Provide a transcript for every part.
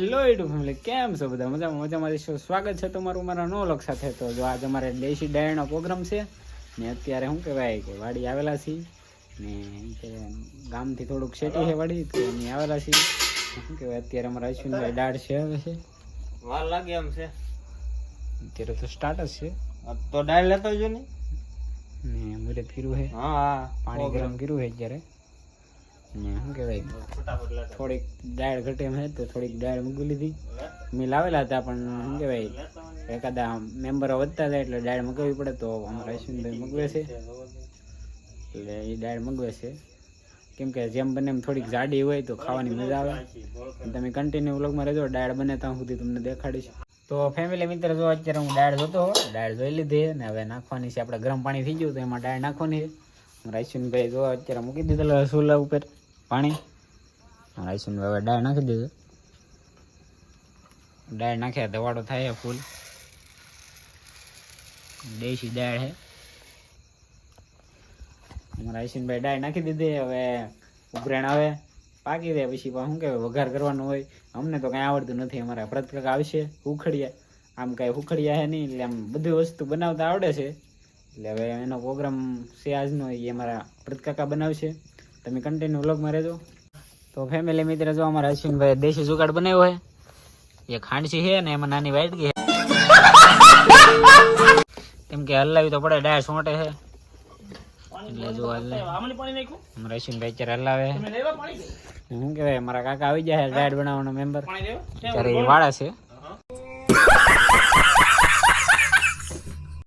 Hello YouTube family કેમ છો બધા? મજામાં? મજામાં શો સ્વાગત છે તમારું મારા નો લોક સાથે. તો જો આજે અમારે દેશી ડાયણનો પ્રોગ્રામ છે ને અત્યારે શું કહેવાય કે વાડી આવેલા છીએ ને ગામથી થોડુંક શેટી છે વાડી તો એની આવેલા છીએ. શું કહેવાય અત્યારે અમારા અશ્વિનભાઈ દાળ છે આવે છે. વાર લાગે એમ છે. અત્યારે તો સ્ટાર્ટ જ છે. તો દાળ લેતો જો ને. ને મુરત ફીરું છે. હા હા. પાણી ગરમ કર્યું છે અત્યારે. ને શું કહેવાય? થોડીક દાળ ઘટે એમ તો થોડીક દાળ મૂકી લીધી. મેં લાવેલા હતા પણ, શું કહેવાય, એકાદા મેમ્બરો વધતા હતા એટલે દાળ મગાવવી પડે તો અમારા અશ્વિનભાઈ મગવે છે. એટલે એ દાળ મગવે છે. કેમ કે જેમ બને એમ થોડીક જાડી હોય તો ખાવાની મજા આવે. તમે કન્ટિન્યુ વ્લોગમાં રહેજો, દાળ બને ત્યાં સુધી તમને દેખાડીશ. તો ફેમિલી મિત્ર, જો અત્યારે હું દાળ જોતો દાળ જોઈ લીધી અને હવે નાખવાની છે. આપણે ગરમ પાણી થઈ ગયું તો એમાં દાળ નાખવાની છે. અશ્વિનભાઈ જો અત્યારે મૂકી દીધેલો ચૂલા ઉપર. પાણી. અશ્વિનભાઈ હવે ડાળ નાખી દીધું. ડાળ નાખ્યા દવાડો થાય ફૂલ. દેશી દાળ હે. આઈશનભાઈ દાળ નાખી દીધી, હવે ઉભરાણ આવે. પાકી દે પછી શું કહેવાય, વઘાર કરવાનો હોય. અમને તો કાંઈ આવડતું નથી, અમારા ભરત આવશે, ઉખડિયા. આમ કાંઈ ઉખડિયા હે નહીં, એટલે આમ બધી વસ્તુ બનાવતા આવડે છે. એટલે હવે એનો પ્રોગ્રામ છે આજનો એ અમારા પ્રતકાકા કાકા બનાવશે. તમે કન્ટિન્યુ વ્લોગમાં રહેજો. તો ફેમિલી મિત્ર જો અમારા અશ્વિનભાઈ દેશી જુગાડ બનાવ્યો છે એ ખાંડસી છે ને એમાં નાની વાઈટ ગઈ કેમ કે હલાવી તો પડે ડાય સોંટે છે. એટલે જો અમારા અશ્વિનભાઈ અત્યારે હલાવે શું કહેવાય મારા કાકા આવી જાય ડાયટ બનાવવાનો મેમ્બર અત્યારે એ વાળા છે.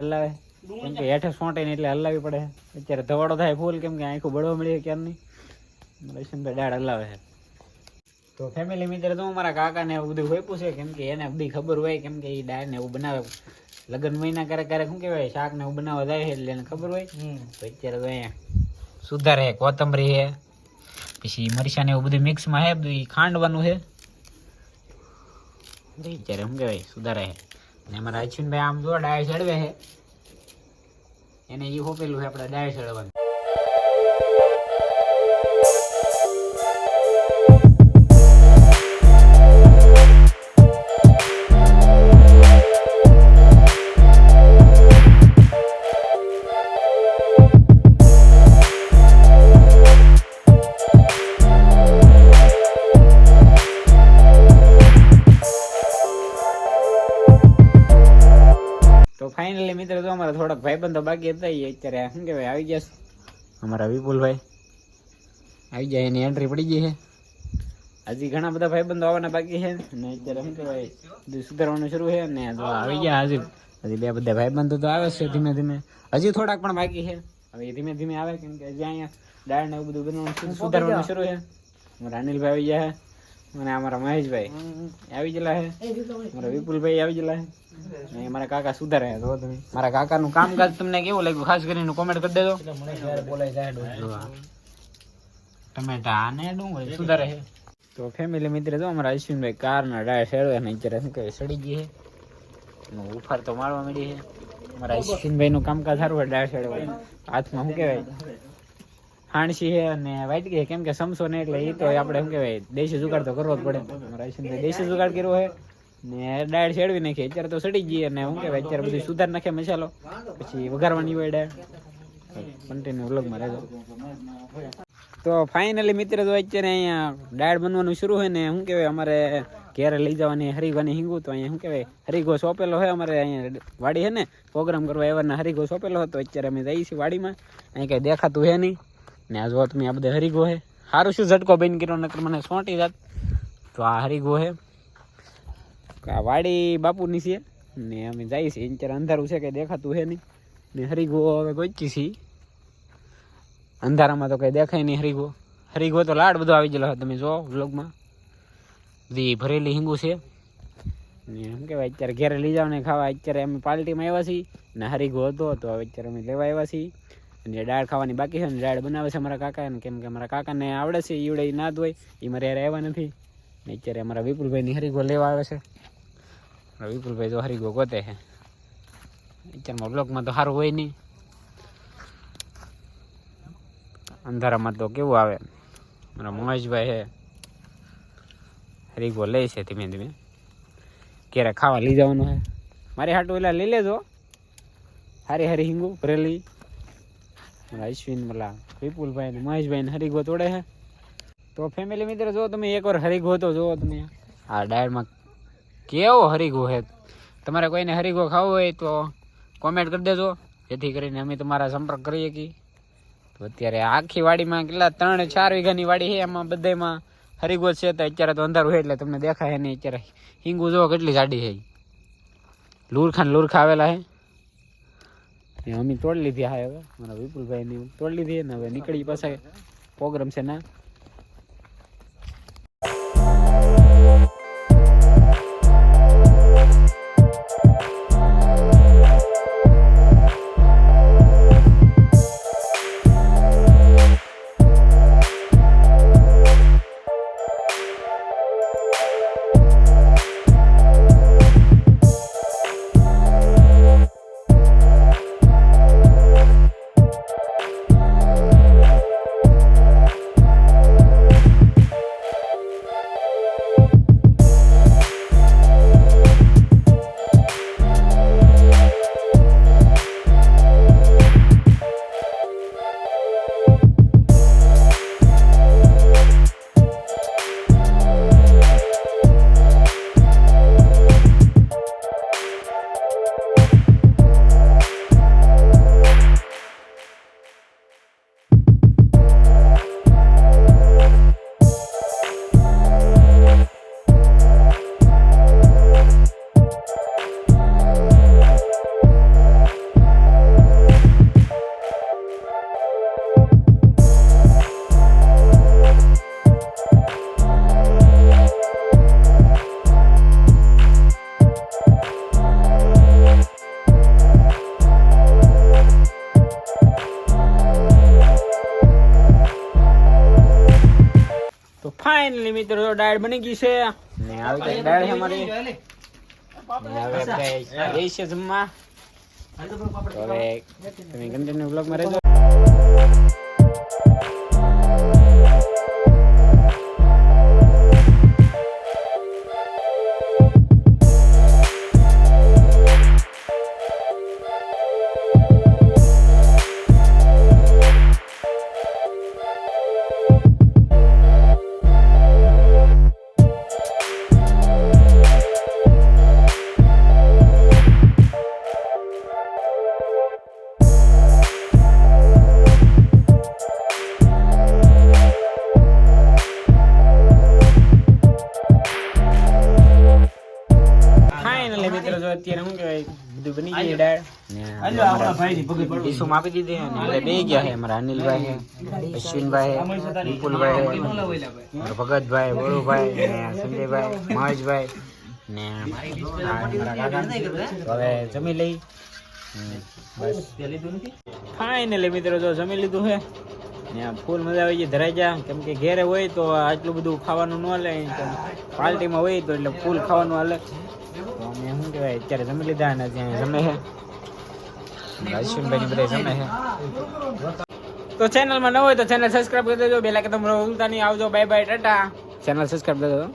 હલાવે. કેમ કે હેઠે સોંટે ને એટલે હલાવી પડે. અત્યારે ધવાડો થાય ફૂલ કેમ કે આખું બળવા મળી ક્યારની અશ્વિનભાઈ ડાળ હલાવે છે. તો ફેમિલી મિત્ર તો મારા કાકાને એવું બધું હોઈપું છે કેમ કે એને બધી ખબર હોય કેમ કે એ ડાળ ને એવું બનાવે. લગ્ન મહિના ક્યારેક ક્યારેક શું કહેવાય શાક ને એવું બનાવવા જાય એટલે એને ખબર હોય. તો અત્યારે તો અહીંયા સુધારે છે કોથમરી છે પછી મરચાં ને એવું બધું મિક્સમાં છે બધું ખાંડવાનું છે. અત્યારે શું કહેવાય સુધારે છે. અને અમારા અશ્વિનભાઈ આમ જોવા ડાય ચડવે છે. એને એ હોપેલું છે આપણે ડાળ ચડવાનું થોડાક ભાઈબંધો બાકી હતા એ અત્યારે શું કહેવાય આવી ગયા છે. અમારા વિપુલભાઈ. આવી જાય એની એન્ટ્રી પડી ગઈ છે. હજી ઘણા બધા ભાઈબંધો આવવાના બાકી છે. ને અત્યારે શું કહેવાય સુધારવાનું શરૂ છે ને આવી ગયા હજી. હજી બે બધા ભાઈબંધો તો આવે છે ધીમે ધીમે. હજી થોડાક પણ બાકી છે. હવે ધીમે ધીમે આવે કેમ કે હજી અહીંયા દાળ ને એવું બધું બનાવવાનું સુધારવાનું શરૂ છે. અમારા અનિલભાઈ આવી ગયા છે. અને અમારા મહેશભાઈ આવી ગયેલા છે. મારા વિપુલભાઈ આવી ગયેલા છે. મારા કાકા સુધારે જો તમે. મારા કાકાનું કામકાજ તમને કેવું લાગ્યું? ખાસ કરીને કોમેન્ટ કરી દેજો. ટમેટા અને ડુંગળી સુધારે છે. તો ફેમિલી મિત્ર, જો અમારા અશ્વિનભાઈ કારના ડાય શેડવે ને અત્યારે શું કહે સડી ગઈ છે. ઉફાર તો મારવા મળી છે. મારા અશ્વિનભાઈ નું કામકાજ સારું હોય, ડાય શેડવે હાથમાં શું કહેવાય? હાણસી છે અને વાઈટ ગઈ કેમ કે સમસો ને એટલે એ તો આપણે શું કહેવાય, દેશી જુગાડ તો કરવો જ પડે. મારા દેશી જુગાડ કર્યો છે. ને ડાળ શેડવી નાખી. અત્યારે તો સડી ગઈ અને શું કહેવાય, અત્યારે બધું સુધાર નાખે મસાલો. પછી વઘારવાની હોય ડાળ કન્ટિન્યુ વ્લોગમાં રહેજો. તો ફાઇનલી મિત્ર તો અત્યારે અહીંયા દાળ બનવાનું શરૂ હોય ને, શું કહેવાય, અમારે ઘેરે લઈ જવાની હરીગવાની હિંગું તો અહીંયા શું કહેવાય હરીગો સોંપેલો હોય. અમારે અહીંયા વાડી છે ને, પ્રોગ્રામ કરવા એવાના હરીગો સોંપેલો હતો. અત્યારે અમે જઈએ છીએ વાડીમાં. અહીં કંઈ દેખાતું હે નહીં. ને આ જોવા તમે આ બધા હરીગો હે. સારું શું ઝટકો બેન કર્યો, નકર મને સોંટી જાત. તો આ હરીગો હે. આ વાડી બાપુની છે. ને અમે જઈએ છીએ અત્યારે અંધારું છે, કંઈ દેખાતું હે નહીં. ને હરીગો હવે ગોચી છીએ. અંધારામાં તો કઈ દેખાય નહીં હરીગો હરીગો તો લાડ બધો આવી ગયેલો તમે જો વ્લોગમાં. બધી ભરેલી હિંગુ છે. ને એમ કહેવાય, અત્યારે ઘેરે લઈ જાવ ને ખાવા. અત્યારે અમે પાર્ટીમાં આવ્યા છીએ. ને હરીગો હતો, તો હવે અત્યારે અમે લેવા આવ્યા છીએ. અને દાળ ખાવાની બાકી છે ને દાળ બનાવે છે અમારા કાકા ને કેમ કે અમારા કાકાને આવડે છે ઈવડે ના જ એ મારે યાર આવ્યા નથી. ને અત્યારે અમારા વિપુલભાઈની હરીગો લેવા આવે છે. વિપુલભાઈ તો હરીગો ગોતે છે. અત્યારમાં બ્લોકમાં તો સારું હોય નહીં. અંધારામાં તો કેવું આવે? મારા મહેશભાઈ છે. હરીગો લે છે ધીમે ધીમે. ક્યારે ખાવા લઈ જવાનું છે? મારી હાટું એટલે લઈ લેજો. હારી હારી હિંગુ, ભરેલી. મારા અશ્વિન મલા, વિપુલભાઈ ને મહેશભાઈ હરીગો તોડે છે તો ફેમિલી મિત્ર, જો તમે એકવાર હરીગો તો જુઓ તમે. આ ડાયરમાં કેવો હરીગો છે તમારે કોઈને હરીગો ખાવો હોય તો કોમેન્ટ કરી દેજો. જેથી કરીને અમે તમારા સંપર્ક કરીએ કે. તો અત્યારે આખી વાડીમાં કેટલા, ત્રણ, ચાર વીઘાની વાડી છે એમાં બધામાં હરીગો છે. તો અત્યારે તો અંધારું હોય એટલે તમને દેખાય નહીં. અત્યારે હિંગુ જો કેટલી જાડી છે. લુરખા ને લુરખા આવેલા છે. એ અમે તોડી લીધી હા હવે, મારા વિપુલભાઈ ને તોડી લીધી ને હવે નીકળી પાછા. પ્રોગ્રામ છે ના. ફાઇનલી મિત્રો ડાળ બની ગઈ છે. ને આવી કઈ ડાળ છે અમારી. ને હવે જમવા. હવે તમે કન્ટિન્યુ બ્લોગમાં રહેજો. ડાળ આપી દીધી અને બે ગયા છે અમારા અનિલભાઈ અશ્વિનભાઈ વિપુલભાઈ ભગતભાઈ વરુભાઈ સંજયભાઈ મહેશભાઈ ને આ મારા કાકા તો હવે જમી લઈ. ફાઇનલી મિત્રો જો જમી લીધું છે ને ફૂલ મજા આવી ગઈ ધરાઈ જા કેમ કે ઘેરે હોય તો આટલું બધું ખાવાનું ન લે પાર્ટી પાર્ટીમાં હોય તો એટલે ફૂલ ખાવાનું હાલે. તો અમે શું કહેવાય અત્યારે જમી લીધા અને ત્યાં જમે છે. અશ્વિનભાઈ બધા જમે છે. તો ચેનલમાં ન હોય તો ચેનલ સબસ્ક્રાઇબ કરી દેજો. બેલા કે તમે ભૂલતા નહીં. આવજો. Bye bye tata channel subscribe કરી દેજો.